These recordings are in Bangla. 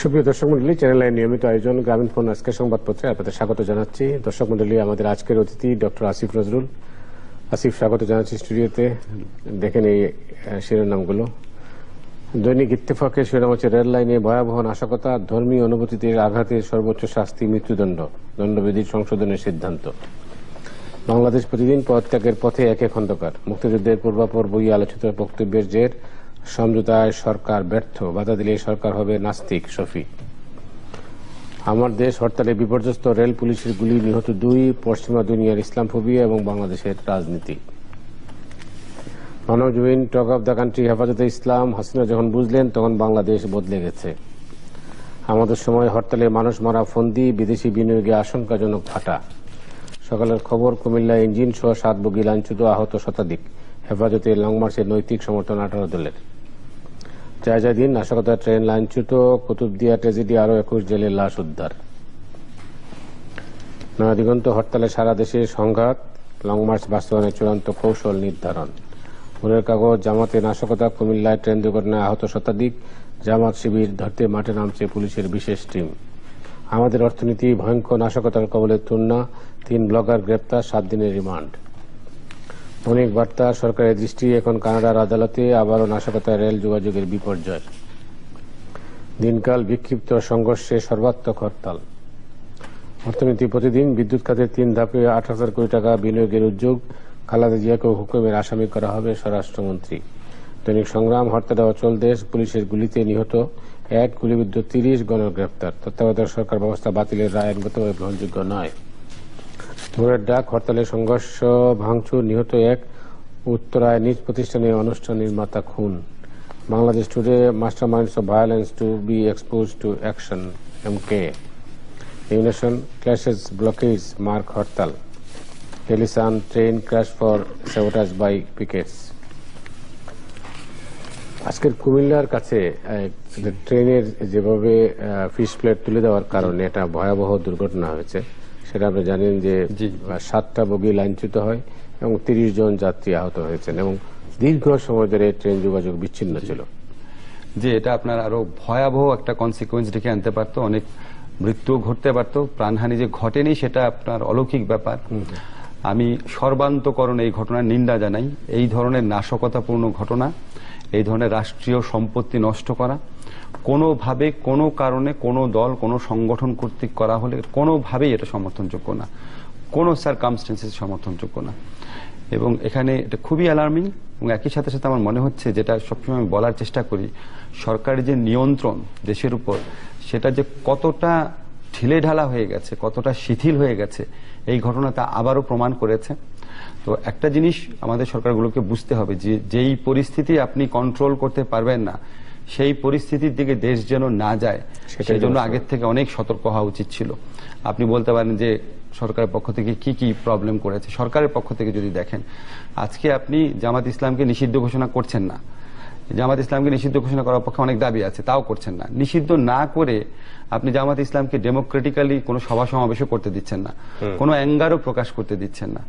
সুপ্রিয় দর্শক মন্ডলী চ্যানেল আই নিয়মিত আয়োজন গ্রামীণ ফোন আজকের সংবাদপত্রে আপনাদের স্বাগত জানাচ্ছি। দর্শক মন্ডলী, আমাদের আজকের অতিথি ডক্টর আসিফ নজরুল। আসিফ, স্বাগত জানাচ্ছি স্টুডিওতে। দেখেন এই শিরোনামগুলো। দৈনিক ইত্তেফাকের শিরোনাম হচ্ছে, রেল লাইনে ভয়াবহ নাশকতা, ধর্মীয় অনুভূতিতে আঘাতে সর্বোচ্চ শাস্তি, মৃত্যুদণ্ড। দণ্ডবিধির সংশোধনের সিদ্ধান্ত। বাংলাদেশ প্রতিদিন পদত্যাগের পথে একে খন্দকার মুক্তিযুদ্ধের পূর্বাপর বই আলোচিত বক্তব্যের জের সমঝোতায় সরকার ব্যর্থ, বাধা দিলে সরকার হবে নাস্তিক শফি আমার দেশ হরতালে বিপর্যস্ত রেল পুলিশের গুলি নিহত দুই পশ্চিমা দুনিয়ার ইসলাম ফোবিয়া এবং বাংলাদেশের রাজনীতি। Manabzamin talk of the country, Hefazate Islam, Hasina যখন বুঝলেন, তখন বাংলাদেশ বদলে গেছে। আমাদের সময় হরতালে মানুষ মারা ফন্দি, বিদেশি বিনিয়োগে আশঙ্কাজনক ফাটা সকালের খবর কুমিল্লা ইঞ্জিন সহ সাত বগি লাঞ্ছুত আহত শতাধিক। হেফাজতে লং মার্চের নৈতিক সমর্থন আঠারো দলের। জায়জা দিন নাশকতা ট্রেন লাইনচ্যুত কুতুবদিয়া ট্রেজেডি আরও একুশ জেলের লাশ উদ্ধার। নয়াদিগন্ত হরতালে সারা দেশে সংঘাত লং মার্চ বাস্তবায়নের চূড়ান্ত কৌশল নির্ধারণ। মনের কাগজ, জামাতে নাশকতা, কুমিল্লায় ট্রেন দুর্ঘটনায় আহত শতাধিক, জামাত শিবির ধরতে মাঠে নামছে পুলিশের বিশেষ টিম। আমাদের অর্থনীতি ভয়ঙ্কর নাশকতার কবলে তুন্না তিন ব্লগার গ্রেপ্তার, সাত দিনের রিমান্ড। অনেক বার্তা সরকারের দৃষ্টি এখন কানাডার আদালতে আবারও নাশকতা রেল যোগাযোগের বিপর্যয়। দিনকাল বিক্ষিপ্ত সংঘর্ষে সর্বাত্মক হরতাল। অর্থনীতি প্রতিদিন বিদ্যুৎ খাতের তিন ধাপে আট হাজার কোটি টাকা বিনিয়োগের উদ্যোগ খালাদা জিয়াকে হুকুমের আসামি করা হবে স্বরাষ্ট্রমন্ত্রী। দৈনিক সংগ্রাম, হরতালে অচল দেশ পুলিশের গুলিতে নিহত এক গুলিবিদ্ধ তিরিশ গণ গণগ্রেপ্তার তত্ত্বাবধায়ক সরকার ব্যবস্থা বাতিলের রায় আইনগতভাবে গ্রহণযোগ্য নয়। ভোরের ডাক হরতালে সংঘর্ষ, ভাঙচুর নিহত এক উত্তরায় নিজ প্রতিষ্ঠানে অনুষ্ঠান নির্মাতা খুন। Bangladesh today master minds of violence to be expose to action M K ইউনেশন clashes blockage, mark hartal. টেলিসান train crash for sabotage by pickets. আজকের কুমিল্লার কাছে ট্রেনের যেভাবে ফিশ প্লেট তুলে দেওয়ার কারণে এটা ভয়াবহ দুর্ঘটনা হয়েছে। সেটা আপনি জানেন যে। সাতটা বগি লাইনচ্যুত হয় এবং তিরিশ জন যাত্রী আহত হয়েছেন এবং দীর্ঘ সময় ধরে ট্রেন যোগাযোগ বিচ্ছিন্ন ছিল। যে এটা আপনার আরও ভয়াবহ একটা কনসিকুয়েন্স ডেকে আনতে পারতো অনেক মৃত্যু ঘটতে পারতো প্রাণহানি যে ঘটেনি সেটা আপনার অলৌকিক ব্যাপার। আমি সর্বান্তকরণ এই ঘটনার নিন্দা জানাই এই ধরনের নাশকতাপূর্ণ ঘটনা এই ধরনের রাষ্ট্রীয় সম্পত্তি নষ্ট করা কোনোভাবে, কোনো কারণে, কোনো দল, কোনো সংগঠন কর্তৃক করা হলে কোনোভাবেই এটা সমর্থনযোগ্য না। কোনো সার্কামস্টেন্সেস সমর্থনযোগ্য না। এবং এখানে এটা খুবই অ্যালার্মিং এবং একই সাথে সাথে আমার মনে হচ্ছে যেটা সবসময় আমি বলার চেষ্টা করি, সরকারের যে নিয়ন্ত্রণ দেশের উপর, সেটা যে কতটা ঢিলে ঢালা হয়ে গেছে, কতটা শিথিল হয়ে গেছে, এই ঘটনাটা আবারও প্রমাণ করেছে। তো একটা জিনিস আমাদের সরকারগুলোকে বুঝতে হবে যে যেই পরিস্থিতি আপনি কন্ট্রোল করতে পারবেন না সেই পরিস্থিতির দিকে দেশ যেন না যায় সেই জন্য আগের থেকে অনেক সতর্ক হওয়া উচিত ছিল। আপনি বলতে পারেন যে সরকারের পক্ষ থেকে কি কি প্রবলেম করেছে। সরকারের পক্ষ থেকে যদি দেখেন আজকে আপনি জামাত ইসলামকে নিষিদ্ধ ঘোষণা করছেন না। জামাত ইসলামকে নিষিদ্ধ ঘোষণা করার পক্ষে অনেক দাবি আছে তাও করছেন না। নিষিদ্ধ না করে আপনি জামাত ইসলামকে ডেমোক্রেটিক্যালি কোনো সভা সমাবেশও করতে দিচ্ছেন না। কোনো অ্যাঙ্গারও প্রকাশ করতে দিচ্ছেন না।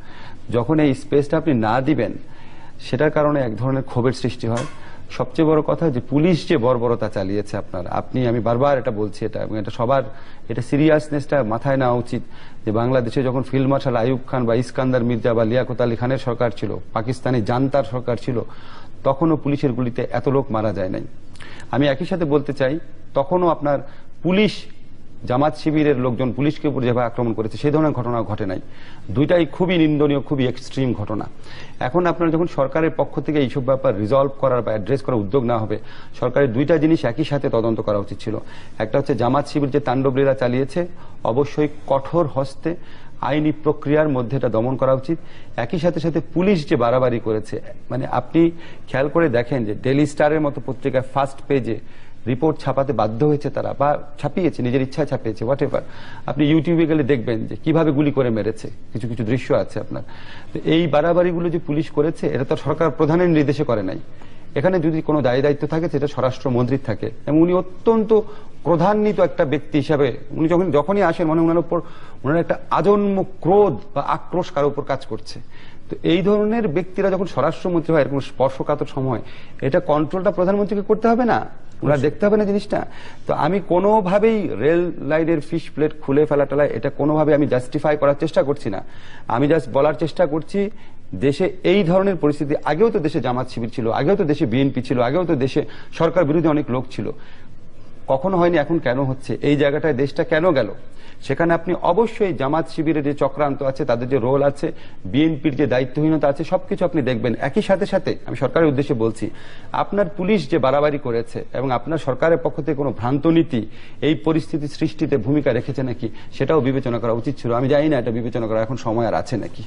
যখন এই স্পেসটা আপনি না দিবেন সেটার কারণে এক ধরনের ক্ষোভের সৃষ্টি হয়। সবচেয়ে বড় কথা যে পুলিশ যে বর্বরতা চালিয়েছে আপনার, আপনি, আমি বারবার এটা বলছি এটা, এবং এটা সবার, এটা সিরিয়াসনেসটা মাথায় নেওয়া উচিত যে বাংলাদেশে যখন ফিল্ড মার্শাল আইয়ুব খান বা ইস্কান্দার মির্জা বা লিয়াকত আলী খানের সরকার ছিল, পাকিস্তানি জান্তার সরকার ছিল, তখনও পুলিশের গুলিতে এত লোক মারা যায় নাই। আমি একই সাথে বলতে চাই, তখনও আপনার পুলিশ জামাত শিবিরের লোকজন পুলিশকে উপর যেভাবে আক্রমণ করেছে, সেই ধরনের ঘটনা ঘটে নাই। দুইটাই খুবই নিন্দনীয়, খুবই এক্সট্রিম ঘটনা। এখন আপনার যখন সরকারের পক্ষ থেকে এইসব ব্যাপার রিজলভ করার বা অ্যাড্রেস করার উদ্যোগ না হবে, সরকারের দুইটা জিনিস একই সাথে তদন্ত করা উচিত ছিল। একটা হচ্ছে জামাত শিবির যে তাণ্ডবলীলা চালিয়েছে, অবশ্যই কঠোর হস্তে আইনি প্রক্রিয়ার মধ্যে এটা দমন করা উচিত। একই সাথে সাথে পুলিশ যে বাড়াবাড়ি করেছে মানে আপনি খেয়াল করে দেখেন যে ডেলি স্টারের মতো পত্রিকায় ফার্স্ট পেজে রিপোর্ট ছাপাতে বাধ্য হয়েছে তারা বা ছাপিয়েছে, নিজের ইচ্ছায় ছাপিয়েছে হোয়াট এভার আপনি ইউটিউবে গেলে দেখবেন যে কীভাবে গুলি করে মেরেছে। কিছু কিছু দৃশ্য আছে আপনার। তো এই বাড়াবাড়িগুলো যে পুলিশ করেছে, এটা তো সরকার প্রধানের নির্দেশে করে নাই। এখানে যদি কোনো দায় দায়িত্ব থাকে, সেটা স্বরাষ্ট্রমন্ত্রীর থাকে। এবং উনি অত্যন্ত প্রধান্বিত একটা ব্যক্তি হিসাবে, উনি যখন, যখনই আসেন মানে ওনার উপর ওনার একটা আজন্ম ক্রোধ বা আক্রোশ কারও উপর কাজ করছে। তো এই ধরনের ব্যক্তিরা যখন স্বরাষ্ট্রমন্ত্রী হয়, এরকম স্পর্শকাতর সময়, এটা কন্ট্রোলটা প্রধানমন্ত্রীকে করতে হবে না? ওরা দেখতে হবে না জিনিসটা। তো আমি কোনোভাবেই রেল লাইনের ফিশ প্লেট খুলে ফেলা টেলা এটা কোনোভাবে আমি জাস্টিফাই করার চেষ্টা করছি না। আমি জাস্ট বলার চেষ্টা করছি দেশে এই ধরনের পরিস্থিতি আগেও তো দেশে জামাত শিবির ছিল আগেও তো দেশে বিএনপি ছিল আগেও তো দেশে সরকার বিরোধী অনেক লোক ছিল। কখনো হয়নি, এখন কেন হচ্ছে? এই জায়গাটায় দেশটা কেন গেল? সেখানে আপনি অবশ্যই জামাত শিবিরের যে চক্রান্ত আছে, তাদের যে রোল আছে বিএনপির যে দায়িত্বহীনতা আছে, সবকিছু আপনি দেখবেন। একই সাথে সাথে, আমি সরকারের উদ্দেশ্যে বলছি, আপনার পুলিশ যে বাড়াবাড়ি করেছে এবং আপনার সরকারের পক্ষ থেকে কোনো ভ্রান্ত নীতি এই পরিস্থিতি সৃষ্টিতে ভূমিকা রেখেছে নাকি, সেটাও বিবেচনা করা উচিত ছিল। আমি জানি না এটা বিবেচনা করা এখন সময় আর আছে নাকি।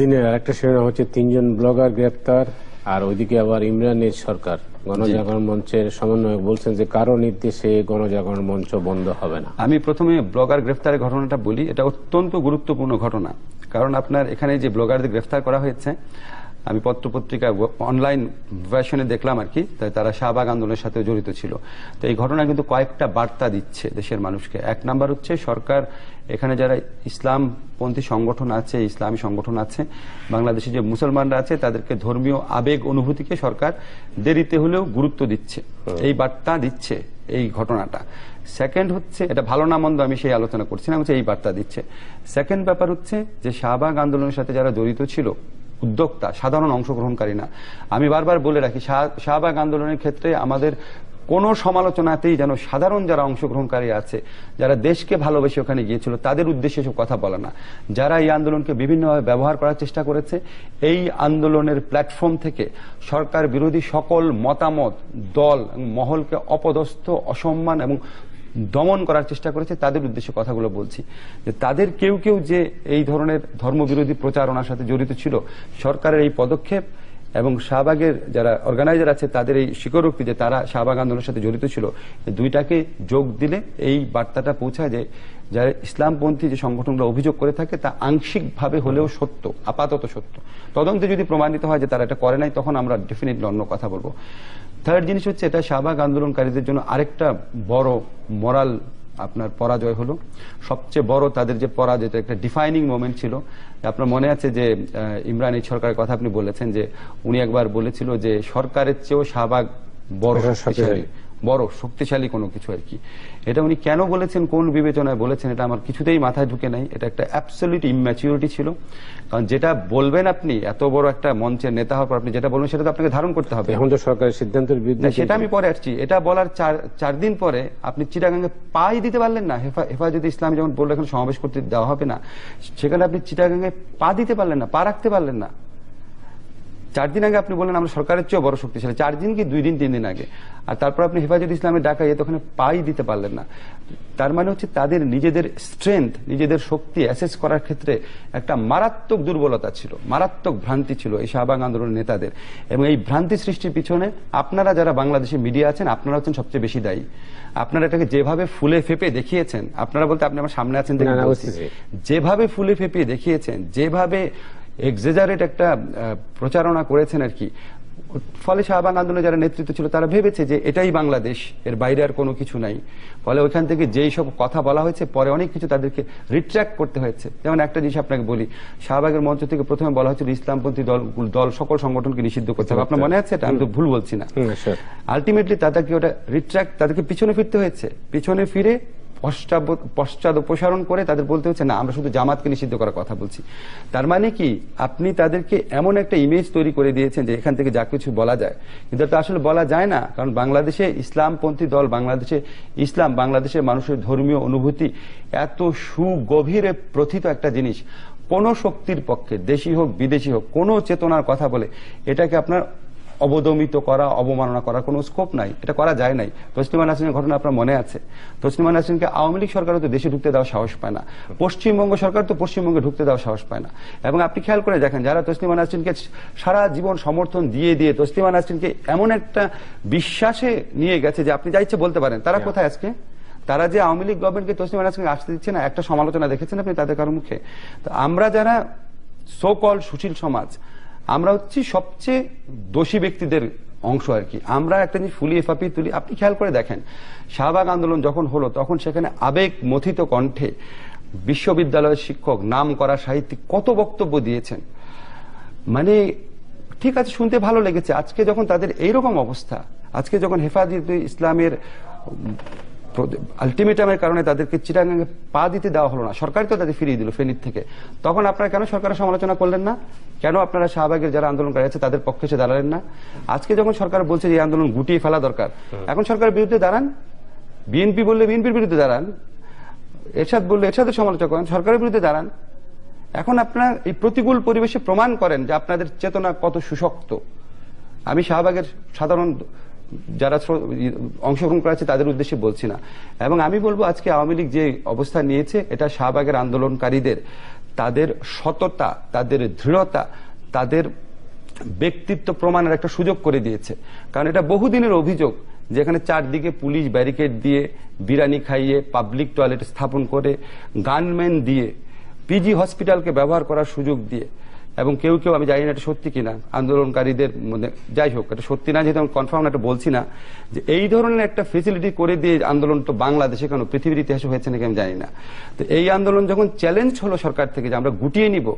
দিনের আরেকটা শিরোনাম হচ্ছে, তিনজন ব্লগার গ্রেপ্তার আর ওইদিকে আবার ইমরানের সরকার গণজাগরণ মঞ্চের সমন্বয়ক বলছেন যে কারও নির্দেশে গণজাগরণ মঞ্চ বন্ধ হবে না। আমি প্রথমে ব্লগার গ্রেফতারের ঘটনাটা বলি। এটা অত্যন্ত গুরুত্বপূর্ণ ঘটনা। কারণ আপনার এখানে যে ব্লগারদের গ্রেফতার করা হয়েছে আমি পত্রপত্রিকা অনলাইন ভার্সনে দেখলাম আর কি তাই তারা শাহবাগ আন্দোলনের সাথে জড়িত ছিল। তো এই ঘটনা কিন্তু কয়েকটা বার্তা দিচ্ছে দেশের মানুষকে। এক নাম্বার হচ্ছে সরকার এখানে যারা ইসলামপন্থী সংগঠন আছে ইসলামী সংগঠন আছে বাংলাদেশে যে মুসলমানরা আছে তাদেরকে ধর্মীয় আবেগ অনুভূতিকে সরকার দেরিতে হলেও গুরুত্ব দিচ্ছে। এই বার্তা দিচ্ছে এই ঘটনাটা। সেকেন্ড হচ্ছে এটা ভালো না মন্দ আমি সেই আলোচনা করছি না হচ্ছে এই বার্তা দিচ্ছে। সেকেন্ড ব্যাপার হচ্ছে যে শাহবাগ আন্দোলনের সাথে যারা জড়িত ছিল উদ্যোক্তা, সাধারণ অংশগ্রহণকারী না। আমি বারবার বলে রাখি, শাহ- শাহবাগ আন্দোলনের ক্ষেত্রে আমাদের কোনো সমালোচনাতেই যেন সাধারণ যারা অংশগ্রহণকারী আছে, যারা দেশকে ভালোবেসে ওখানে গিয়েছিল, তাদের উদ্দেশ্যে সব কথা বলা না। যারা এই আন্দোলনকে বিভিন্নভাবে ব্যবহার করার চেষ্টা করেছে, এই আন্দোলনের প্ল্যাটফর্ম থেকে সরকার বিরোধী সকল মতামত, দল মহলকে অপদস্থ, অসম্মান এবং দমন করার চেষ্টা করেছে, তাদের উদ্দেশ্যে কথাগুলো বলছি। যে তাদের কেউ কেউ যে এই ধরনের ধর্মবিরোধী প্রচারণার সাথে জড়িত ছিল, সরকারের এই পদক্ষেপ এবং শাহবাগের যারা অর্গানাইজার আছে, তাদের এই স্বীকারোক্তি যে তারা শাহবাগ আন্দোলনের সাথে জড়িত ছিল দুইটাকে যোগ দিলে এই বার্তাটা পৌঁছায় যে যারা ইসলামপন্থী যে সংগঠনগুলো অভিযোগ করে থাকে তা আংশিকভাবে হলেও সত্য আপাতত সত্য। তদন্তে যদি প্রমাণিত হয় যে তারা এটা করে নাই তখন আমরা ডেফিনেটলি অন্য কথা বলব। থার্ড জিনিস হচ্ছে এটা শাহবাগ আন্দোলনকারীদের জন্য আরেকটা বড় মরাল আপনার পরাজয় হলো। সবচেয়ে বড় তাদের যে পরাজয় একটা ডিফাইনিং মোমেন্ট ছিল। আপনার মনে আছে যে ইমরান এই সরকারের কথা আপনি বলেছেন যে উনি একবার বলেছিল যে সরকারের চেয়েও শাহবাগ বড় বড় শক্তিশালী কোনো কিছু আর কি। এটা উনি কেন বলেছেন কোন বিবেচনায় বলেছেন এটা আমার কিছুতেই মাথায় ঢুকে নাই। এটা একটা অ্যাবসলিউট ইম্যাচিউরিটি ছিল। কারণ যেটা বলবেন আপনি এত বড় একটা মঞ্চের নেতা হওয়ার পর আপনি যেটা বলবেন সেটা তো আপনাকে ধারণ করতে হবে। এখন তো সরকারের সিদ্ধান্তের বিরুদ্ধে সেটা আমি পরে আসছি। এটা বলার চার চার দিন পরে আপনি চিটাগাঙ্গে পাই দিতে পারলেন না। হেফা- হেফাজত ইসলাম যখন বলল এখন সমাবেশ করতে দেওয়া হবে না সেখানে আপনি চিটাগাঙ্গে পা দিতে পারলেন না পা রাখতে পারলেন না। চার দিন আগে আপনি বললেন আমরা সরকারের চেয়েও বড় শক্তিশালী। চার দিন কি দুই দিন তিন দিন আগে? আর তারপর আপনি হেফাজত ইসলামের ডাকা তো ওখানে পাই দিতে পারলেন না। তার মানে হচ্ছে তাদের নিজেদের স্ট্রেংথ নিজেদের শক্তি অ্যাসেস করার ক্ষেত্রে একটা মারাত্মক দুর্বলতা ছিল মারাত্মক ভ্রান্তি ছিল এই শাহবাগ আন্দোলনের নেতাদের। এবং এই ভ্রান্তি সৃষ্টির পিছনে আপনারা যারা বাংলাদেশে মিডিয়া আছেন আপনারা হচ্ছেন সবচেয়ে বেশি দায়ী। আপনারা এটাকে যেভাবে ফুলে ফেপে দেখিয়েছেন আপনারা বলতে আপনি আমার সামনে আছেন। যেভাবে ফুলে ফেপিয়ে দেখিয়েছেন যেভাবে এক্সেজারেট একটা প্রচারণা করেছেন আর কি। ফলে শাহবাগ আন্দোলনে যারা নেতৃত্ব ছিল তারা ভেবেছে যে এটাই বাংলাদেশ এর বাইরে আর কোনো কিছু নাই। ফলে ওইখান থেকে যেই সব কথা বলা হয়েছে পরে অনেক কিছু তাদেরকে রিট্র্যাক্ট করতে হয়েছে। যেমন একটা জিনিস আপনাকে বলি শাহবাগের মঞ্চ থেকে প্রথমে বলা হয়েছিল ইসলামপন্থী দল দল সকল সংগঠনকে নিষিদ্ধ করতে হবে। আপনার মনে আছে এটা? আমি তো ভুল বলছি না. আলটিমেটলি তাদেরকে ওটা রিট্র্যাক্ট তাদেরকে পিছনে ফিরতে হয়েছে। পিছনে ফিরে পশ্চাৎ অপসারণ করে তাদের বলতে হচ্ছে, না, আমরা শুধু জামাতকে নিষিদ্ধ করার কথা বলছি। তার মানে কি? আপনি তাদেরকে এমন একটা ইমেজ তৈরি করে দিয়েছেন যে এখান থেকে যা কিছু বলা যায়। কিন্তু এটা আসলে বলা যায় না, কারণ বাংলাদেশে ইসলামপন্থী দল, বাংলাদেশে ইসলাম, বাংলাদেশের মানুষের ধর্মীয় অনুভূতি এত সুগভীরে প্রথিত একটা জিনিস। কোন শক্তির পক্ষে, দেশি হোক, বিদেশি হোক, কোন চেতনার কথা বলে এটাকে আপনার অবদমিত করা অবমাননা করার কোনো স্কোপ নাই। এটা করা যায় নাই। তসলিমা নাসরিনের ঘটনা আপনার মনে আছে? তসলিমা নাসরিনকে আওয়ামী লীগ সরকারও তো দেশে ঢুকতে দেওয়া সাহস পায় না। পশ্চিমবঙ্গ সরকার তো পশ্চিমবঙ্গে ঢুকতে দেওয়া সাহস পায় না। এবং আপনি খেয়াল করে দেখেন যারা তসলিমা নাসরিনকে সারা জীবন সমর্থন দিয়ে দিয়ে তসলিমা নাসরিনকে এমন একটা বিশ্বাসে নিয়ে গেছে যে আপনি যা ইচ্ছে বলতে পারেন। তারা কোথায় আজকে? তারা যে আওয়ামী লীগ গভর্নমেন্টকে তসলিমা নাসরিনকে আসতে দিচ্ছে না একটা সমালোচনা দেখেছেন আপনি তাদের কারও মুখে? তো আমরা যারা সোকল সুশীল সমাজ আমরা হচ্ছি সবচেয়ে দোষী ব্যক্তিদের অংশ আর কি। আমরা একটা জিনিস ফুলিয়ে ফাপিয়ে তুলি। আপনি খেয়াল করে দেখেন, শাহবাগ আন্দোলন যখন হলো, তখন সেখানে আবেগ মথিত কণ্ঠে বিশ্ববিদ্যালয়ের শিক্ষক নাম করা সাহিত্যিক কত বক্তব্য দিয়েছেন। মানে ঠিক আছে, শুনতে ভালো লেগেছে। আজকে যখন তাদের এইরকম অবস্থা, আজকে যখন হেফাজত ইসলামের আলটিমেটামের কারণে তাদেরকে চিটাগাঙ্গে পা দিতে দেওয়া হলো না। সরকারই তো তাদের ফিরিয়ে দিল ফেনীর থেকে। তখন আপনারা কেন সরকারের সমালোচনা করলেন না? কেন আপনারা শাহবাগের যারা আন্দোলনকারী আছে তাদের পক্ষে এসে দাঁড়ালেন না? আজকে যখন সরকার বলছে যে আন্দোলন গুটিয়ে ফেলা দরকার এখন সরকারের বিরুদ্ধে দাঁড়ান। বিএনপি বললে বিএনপির বিরুদ্ধে দাঁড়ান। এরশাদ বললে এরশাদের সমালোচনা করেন সরকারের বিরুদ্ধে দাঁড়ান। এখন আপনারা এই প্রতিকূল পরিবেশে প্রমাণ করেন যে আপনাদের চেতনা কত সুশক্ত। আমি শাহবাগের সাধারণ যারা অংশগ্রহণ করেছে তাদের উদ্দেশ্যে বলছি না। এবং আমি বলব আজকে আওয়ামী লীগ যে অবস্থা নিয়েছে, এটা শাহবাগের আন্দোলনকারীদের, তাদের সততা, তাদের দৃঢ়তা, তাদের ব্যক্তিত্ব প্রমাণের একটা সুযোগ করে দিয়েছে। কারণ এটা বহুদিনের অভিযোগ যেখানে চারদিকে পুলিশ ব্যারিকেড দিয়ে বিরানি খাইয়ে, পাবলিক টয়লেট স্থাপন করে, গানম্যান দিয়ে, পিজি হসপিটালকে ব্যবহার করার সুযোগ দিয়ে এবং কেউ কেউ, আমি জানি না এটা সত্যি কিনা, আন্দোলনকারীদের মধ্যে, যাই হোক, এটা সত্যি না যেহেতু আমি কনফার্ম এটা বলছি না, যে এই ধরনের একটা ফেসিলিটি করে দিয়ে আন্দোলন তো বাংলাদেশে কেন, পৃথিবীর ইতিহাসে হয়েছে নাকি আমি জানি না। তো এই আন্দোলন যখন চ্যালেঞ্জ হলো সরকার থেকে যে আমরা গুটিয়ে নিব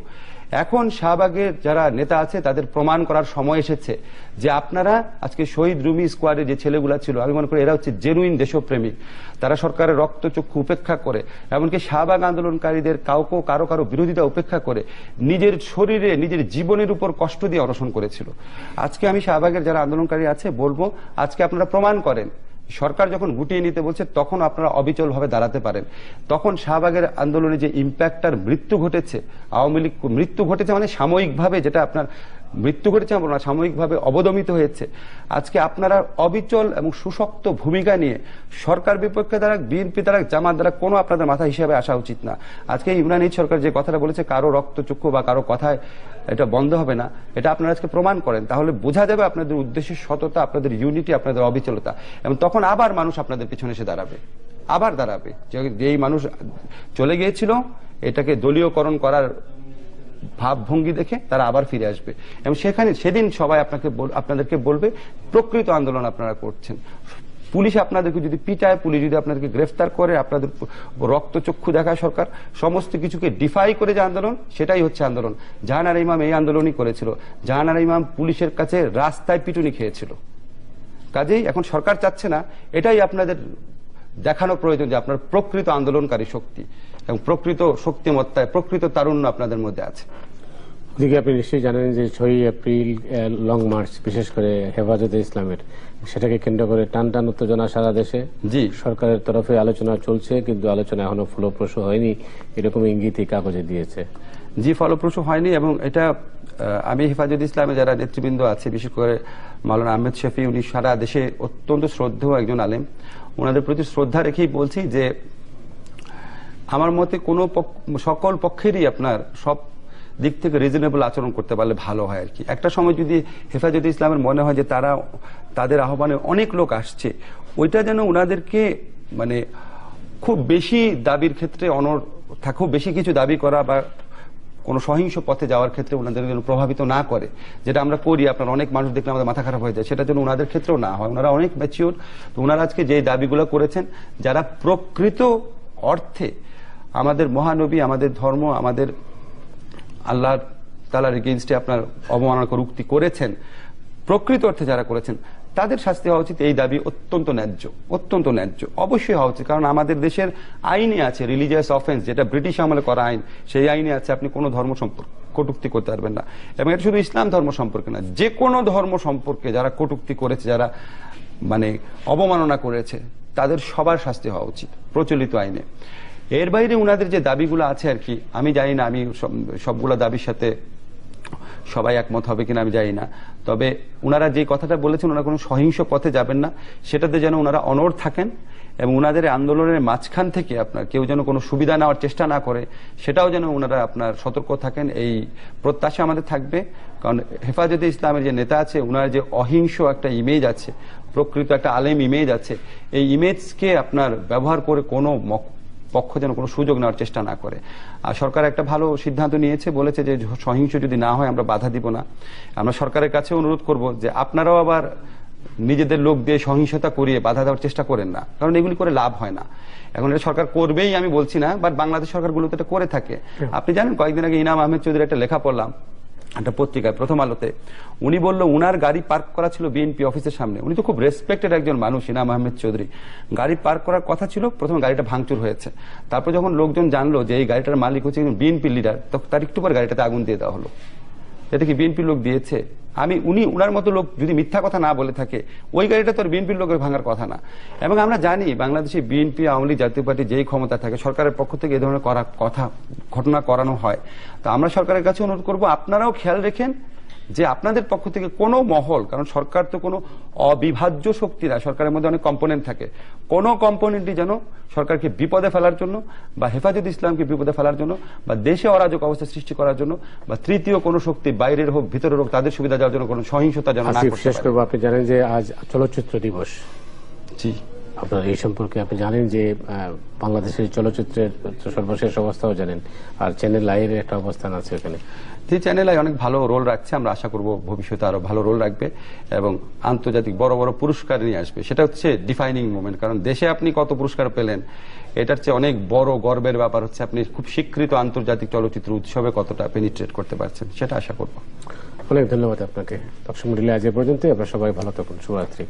এখন শাহবাগের যারা নেতা আছে, তাদের প্রমাণ করার সময় এসেছে যে আপনারা আজকে শহীদ রুমি স্কোয়াডের যে ছেলেগুলা ছিল, আমি মনে করি এরা হচ্ছে জেনুইন দেশপ্রেমিক। তারা সরকারের রক্তচক্ষু উপেক্ষা করে, এমনকি শাহবাগ আন্দোলনকারীদের কাউকে কারও কারও বিরোধিতা উপেক্ষা করে নিজের শরীরে, নিজের জীবনের উপর কষ্ট দিয়ে অনশন করেছিল। আজকে আমি শাহবাগের যারা আন্দোলনকারী আছে, বলব আজকে আপনারা প্রমাণ করেন সরকার যখন গুটিয়ে নিতে বলছে, তখন আপনারা অবিচল ভাবে দাঁড়াতে পারেন। তখন শাহবাগের আন্দোলনে যে ইম্প্যাক্টটার মৃত্যু ঘটেছে, আওয়ামী লীগ মৃত্যু ঘটেছে মানে সাময়িকভাবে যেটা আপনার মৃত্যু ঘটেছে, আমরা না সাময়িকভাবে অবদমিত হয়েছে। আজকে আপনারা অবিচল এবং সুশক্ত ভূমিকা নিয়ে সরকার বিপক্ষে দ্বারা, বিএনপি দ্বারা, জামাত দ্বারা কোনো আপনাদের মাথা হিসেবে আসা উচিত না। আজকে ইমরান সরকার যে কথাটা বলেছে, কারও রক্তচক্ষু বা কারও কথায় এটা বন্ধ হবে না, এটা আপনারা আজকে প্রমাণ করেন। তাহলে বোঝা যাবে আপনাদের উদ্দেশ্যের সততা, আপনাদের ইউনিটি আপনাদের অবিচলতা। এবং তখন আবার মানুষ আপনাদের পিছনে এসে দাঁড়াবে। আবার দাঁড়াবে। যেই মানুষ চলে গিয়েছিল, এটাকে দলীয়করণ করার ভাবভঙ্গি দেখে তারা আবার ফিরে আসবে। এবং সেখানে সেদিন সবাই আপনাকে আপনাদেরকে বলবে, প্রকৃত আন্দোলন আপনারা করছেন। পুলিশ আপনাদেরকে যদি পিটায়, পুলিশ যদি আপনাদেরকে গ্রেফতার করে, আপনাদের রক্তচক্ষু দেখায় সরকার, সমস্ত কিছুকে ডিফাই করে যে আন্দোলন, সেটাই হচ্ছে আন্দোলন। জাহানার ইমাম এই আন্দোলনই করেছিল। জাহানার ইমাম পুলিশের কাছে রাস্তায় পিটুনি খেয়েছিল। কাজেই এখন সরকার চাচ্ছে না, এটাই আপনাদের দেখানো প্রয়োজন যে আপনার প্রকৃত আন্দোলনকারী শক্তি এবং প্রকৃত শক্তিমত্তায় প্রকৃত তারুণ্য আপনাদের মধ্যে আছে। দিকে আপনি নিশ্চয়ই জানেন যে ছয়ই এপ্রিল লং মার্চ বিশেষ করে হেফাজতে ইসলামের। সেটাকে কেন্দ্র করে টান টান উত্তেজনা সারা দেশে। জি। সরকারের তরফে আলোচনা চলছে কিন্তু আলোচনা এখনও ফলপ্রসূ হয়নি। এরকম ইঙ্গিতই কাগজে দিয়েছে। জি ফলপ্রসূ হয়নি এবং এটা আমি হেফাজত ইসলামে যারা নেতৃবৃন্দ আছে বিশেষ করে মাওলানা আহমেদ শফি উনি সারা দেশে অত্যন্ত শ্রদ্ধেয় একজন আলেম। ওনাদের প্রতি শ্রদ্ধা রেখেই বলছি যে আমার মতে কোনো সকল পক্ষেরই আপনার সব দিক থেকে রিজনেবল আচরণ করতে পারলে ভালো হয় আর কি। একটা সময় যদি হেফাজত ইসলামের মনে হয় যে তারা তাদের আহ্বানে অনেক লোক আসছে, ওইটা যেন ওনাদেরকে মানে খুব বেশি দাবির ক্ষেত্রে অনর খুব বেশি কিছু দাবি করা বা কোনো সহিংস পথে যাওয়ার ক্ষেত্রে ওনাদের যেন প্রভাবিত না করে, যেটা আমরা করি। আপনার অনেক মানুষ দেখলে আমাদের মাথা খারাপ হয়ে যায়। সেটা যেন ওনাদের ক্ষেত্রেও না হয়। ওনারা অনেক ম্যাচিওর তো ওনারা আজকে যে দাবিগুলো করেছেন, যারা প্রকৃত অর্থে আমাদের মহানবী, আমাদের ধর্ম, আমাদের আল্লাহ তালার এগেনস্টে আপনার অবমাননাকর উক্তি করেছেন, প্রকৃত অর্থে যারা করেছেন তাদের শাস্তি হওয়া উচিত, এই দাবি অত্যন্ত ন্যায্য অত্যন্ত ন্যায্য। অবশ্যই হওয়া উচিত, কারণ আমাদের দেশের আইনে আছে রিলিজিয়াস অফেন্স যেটা ব্রিটিশ আমলে করা আইন, সেই আইনে আছে আপনি কোনো ধর্ম সম্পর্ক, কটুক্তি করতে পারবেন না। এবং এটা শুধু ইসলাম ধর্ম সম্পর্কে না, যে কোনো ধর্ম সম্পর্কে যারা কটুক্তি করেছে, যারা মানে অবমাননা করেছে, তাদের সবার শাস্তি হওয়া উচিত, প্রচলিত আইনে। এর বাইরে উনাদের যে দাবিগুলো আছে আর কি, আমি জানি না, আমি সব- সবগুলো দাবির সাথে সবাই একমত হবে কিনা আমি জানি না। তবে ওনারা যে কথাটা বলেছেন ওনারা কোনো সহিংস পথে যাবেন না। সেটাতে যেন ওনারা অনড় থাকেন এবং ওনাদের আন্দোলনের মাঝখান থেকে আপনার কেউ যেন কোনো সুবিধা নেওয়ার চেষ্টা না করে, সেটাও যেন ওনারা আপনার সতর্ক থাকেন। এই প্রত্যাশা আমাদের থাকবে। কারণ হেফাজতে ইসলামের যে নেতা আছে ওনার যে অহিংস একটা ইমেজ আছে, প্রকৃত একটা আলেম ইমেজ আছে, এই ইমেজকে আপনার ব্যবহার করে কোনো পক্ষ যেন কোনো সুযোগ নেওয়ার চেষ্টা না করে। আর সরকার একটা ভালো সিদ্ধান্ত নিয়েছে বলেছে যে সহিংস যদি না হয় আমরা বাধা দিব না। আমরা সরকারের কাছে অনুরোধ করব যে আপনারাও আবার নিজেদের লোক দিয়ে সহিংসতা করিয়ে বাধা দেওয়ার চেষ্টা করেন না কারণ এগুলি করে লাভ হয় না। এখন এটা সরকার করবেই আমি বলছি না বাট বাংলাদেশ সরকারগুলো তো এটা করে থাকে। আপনি জানেন কয়েকদিন আগে ইনাম আহমেদ চৌধুরী একটা লেখা পড়লাম একটা পত্রিকায় প্রথম আলোতে, উনি বলল, উনার গাড়ি পার্ক করা ছিল বিএনপি অফিসের সামনে। উনি তো খুব রেসপেক্টেড একজন মানুষ ইনাম আহমেদ চৌধুরী। গাড়ি পার্ক করার কথা ছিল, প্রথমে গাড়িটা ভাঙচুর হয়েছে। তারপর যখন লোকজন জানলো যে এই গাড়িটার মালিক হচ্ছে বিএনপি লিডার তখন তার একটু পর গাড়িটাতে আগুন দিয়ে দেওয়া হলো। এটা কি বিএনপি লোক দিয়েছে? আমি, উনি উনার মতো লোক যদি মিথ্যা কথা না বলে থাকে, ওই গাড়িটা তোর বিএনপির লোকের ভাঙার কথা না। এবং আমরা জানি, বাংলাদেশে বিএনপি, আওয়ামী লীগ জাতীয় পার্টি যেই ক্ষমতা থাকে, সরকারের পক্ষ থেকে এই ধরনের করা, কথা, ঘটনা করানো হয়। তো আমরা সরকারের কাছে অনুরোধ করব, আপনারাও খেয়াল রেখেন যে আপনাদের পক্ষ থেকে কোনো মহল কারণ সরকার তো কোনো অবিভাজ্য শক্তি না সরকারের মধ্যে অনেক কম্পোনেন্ট থাকে কোনো কম্পোনেন্টই যেন সরকারকে বিপদে ফেলার জন্য বা হেফাজত ইসলামকে বিপদে ফেলার জন্য বা দেশে অরাজক অবস্থা সৃষ্টি করার জন্য বা তৃতীয় কোনো শক্তি বাইরের হোক ভিতরের হোক তাদের সুবিধা দেওয়ার জন্য কোনো সহিংসতা যেন না শেষ করব। আপনি জানেন যে আজ চলচ্চিত্র দিবস। জি। আপনার এই সম্পর্কে আপনি জানেন যে বাংলাদেশের চলচ্চিত্রের সর্বশেষ অবস্থাও জানেন আর চ্যানেল আইয়ের একটা অবস্থান আছে ওখানে। জি চ্যানেল অনেক ভালো রোল রাখছে, আমরা আশা করব ভবিষ্যতে আরও ভালো রোল রাখবে এবং আন্তর্জাতিক বড় বড় পুরস্কার নিয়ে আসবে। সেটা হচ্ছে ডিফাইনিং মোমেন্ট কারণ দেশে আপনি কত পুরস্কার পেলেন, এটার চেয়ে অনেক বড় গর্বের ব্যাপার হচ্ছে আপনি খুব স্বীকৃত আন্তর্জাতিক চলচ্চিত্র উৎসবে কতটা পেনিট্রেট করতে পারছেন, সেটা আশা করব। অনেক ধন্যবাদ আপনাকে। আজ এ পর্যন্ত আপনারা সবাই ভালো থাকুন। শুভরাত্রি।